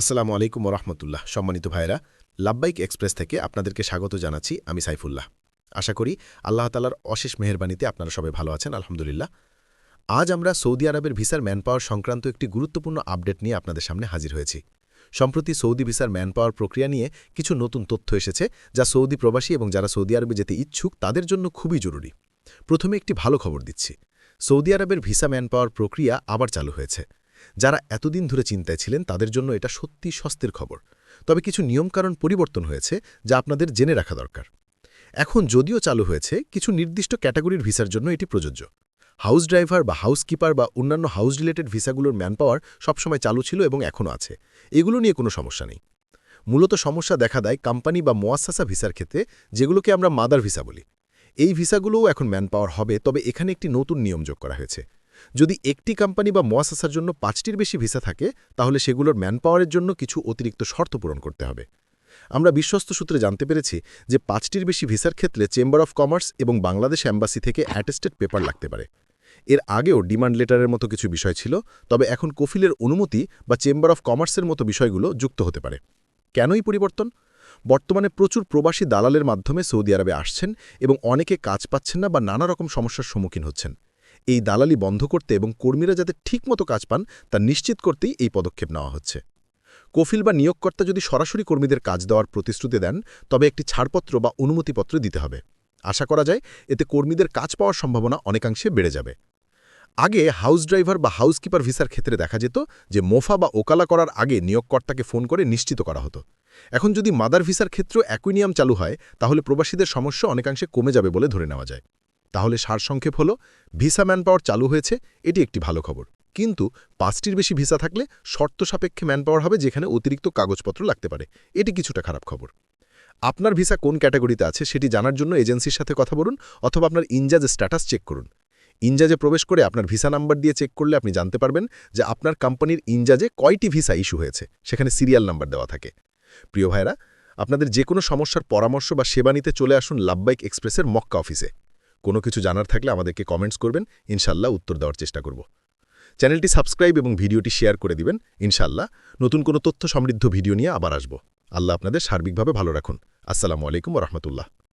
আসসালামু আলাইকুম রহমতুল্লাহ সম্মানিত ভাইরা লাব্বাইক এক্সপ্রেস থেকে আপনাদেরকে স্বাগত জানাচ্ছি আমি সাইফুল্লাহ। আশা করি আল্লাহ তালার অশেষ মেহরবানিতে আপনারা সবাই ভালো আছেন, আলহামদুলিল্লাহ। আজ আমরা সৌদি আরবের ভিসার ম্যানপাওয়ার সংক্রান্ত একটি গুরুত্বপূর্ণ আপডেট নিয়ে আপনাদের সামনে হাজির হয়েছি। সম্প্রতি সৌদি ভিসার ম্যানপাওয়ার প্রক্রিয়া নিয়ে কিছু নতুন তথ্য এসেছে যা সৌদি প্রবাসী এবং যারা সৌদি আরবে যেতে ইচ্ছুক তাদের জন্য খুবই জরুরি। প্রথমে একটি ভালো খবর দিচ্ছি। সৌদি আরবের ভিসা ম্যানপাওয়ার প্রক্রিয়া আবার চালু হয়েছে। যারা এতদিন ধরে চিন্তায় ছিলেন, তাদের জন্য এটা সত্যি স্বস্তির খবর। তবে কিছু নিয়মকানুন পরিবর্তন হয়েছে যা আপনাদের জেনে রাখা দরকার। এখন যদিও চালু হয়েছে, কিছু নির্দিষ্ট ক্যাটাগরির ভিসার জন্য এটি প্রযোজ্য। হাউস ড্রাইভার বা হাউসকিপার বা অন্যান্য হাউস রিলেটেড ভিসাগুলোর ম্যান পাওয়ার সবসময় চালু ছিল এবং এখনও আছে। এগুলো নিয়ে কোনো সমস্যা নেই। মূলত সমস্যা দেখা দেয় কোম্পানি বা মোয়াসাসা ভিসার ক্ষেত্রে, যেগুলোকে আমরা মাদার ভিসা বলি। এই ভিসাগুলোও এখন ম্যান পাওয়ার হবে, তবে এখানে একটি নতুন নিয়ম যোগ করা হয়েছে। যদি একটি কোম্পানি বা মোয়াসাসার জন্য পাঁচটির বেশি ভিসা থাকে, তাহলে সেগুলোর ম্যান পাওয়ারের জন্য কিছু অতিরিক্ত শর্ত পূরণ করতে হবে। আমরা বিশ্বস্ত সূত্রে জানতে পেরেছি যে পাঁচটির বেশি ভিসার ক্ষেত্রে চেম্বার অফ কমার্স এবং বাংলাদেশ অ্যাম্বাসি থেকে অ্যাটেস্টেড পেপার লাগতে পারে। এর আগেও ডিমান্ড লেটারের মতো কিছু বিষয় ছিল, তবে এখন কফিলের অনুমতি বা চেম্বার অফ কমার্সের মতো বিষয়গুলো যুক্ত হতে পারে। কেনই পরিবর্তন? বর্তমানে প্রচুর প্রবাসী দালালের মাধ্যমে সৌদি আরবে আসছেন এবং অনেকে কাজ পাচ্ছেন না বা নানা রকম সমস্যার সম্মুখীন হচ্ছেন। এই দালালি বন্ধ করতে এবং কর্মীরা যাতে ঠিকমতো কাজ পান, তা নিশ্চিত করতেই এই পদক্ষেপ নেওয়া হচ্ছে। কফিল বা নিয়োগকর্তা যদি সরাসরি কর্মীদের কাজ দেওয়ার প্রতিশ্রুতি দেন, তবে একটি ছাড়পত্র বা অনুমতিপত্র দিতে হবে। আশা করা যায়, এতে কর্মীদের কাজ পাওয়ার সম্ভাবনা অনেকাংশে বেড়ে যাবে। আগে হাউস ড্রাইভার বা হাউসকিপার ভিসার ক্ষেত্রে দেখা যেত যে মোফা বা ওকালা করার আগে নিয়োগকর্তাকে ফোন করে নিশ্চিত করা হতো। এখন যদি মাদার ভিসার ক্ষেত্রেও একই নিয়ম চালু হয়, তাহলে প্রবাসীদের সমস্যা অনেকাংশে কমে যাবে বলে ধরে নেওয়া যায়। তাহলে সারসংক্ষেপ হল, ভিসা ম্যানপাওয়ার চালু হয়েছে, এটি একটি ভালো খবর। কিন্তু পাঁচটির বেশি ভিসা থাকলে শর্ত সাপেক্ষে ম্যানপাওয়ার হবে যেখানে অতিরিক্ত কাগজপত্র লাগতে পারে। এটি কিছুটা খারাপ খবর। আপনার ভিসা কোন ক্যাটাগরিতে আছে সেটি জানার জন্য এজেন্সির সাথে কথা বলুন অথবা আপনার ইনজাজ স্ট্যাটাস চেক করুন। ইনজাজে প্রবেশ করে আপনার ভিসা নাম্বার দিয়ে চেক করলে আপনি জানতে পারবেন যে আপনার কোম্পানির ইনজাজে কয়টি ভিসা ইস্যু হয়েছে, সেখানে সিরিয়াল নাম্বার দেওয়া থাকে। প্রিয় ভাইরা আপনাদের যে কোনো সমস্যার পরামর্শ বা সেবা নিতে চলে আসুন লাভবাইক এক্সপ্রেসের মক্কা অফিসে। কোনো কিছু জানার থাকলে আমাদেরকে কমেন্টস করবেন, ইনশাল্লাহ উত্তর দেওয়ার চেষ্টা করব। চ্যানেলটি সাবস্ক্রাইব এবং ভিডিওটি শেয়ার করে দিবেন, ইনশাল্লাহ নতুন কোনো তথ্য সমৃদ্ধ ভিডিও নিয়ে আবার আসব। আল্লাহ আপনাদের সার্বিকভাবে ভালো রাখুন। আসসালামু আলাইকুম রহমতুল্লাহ।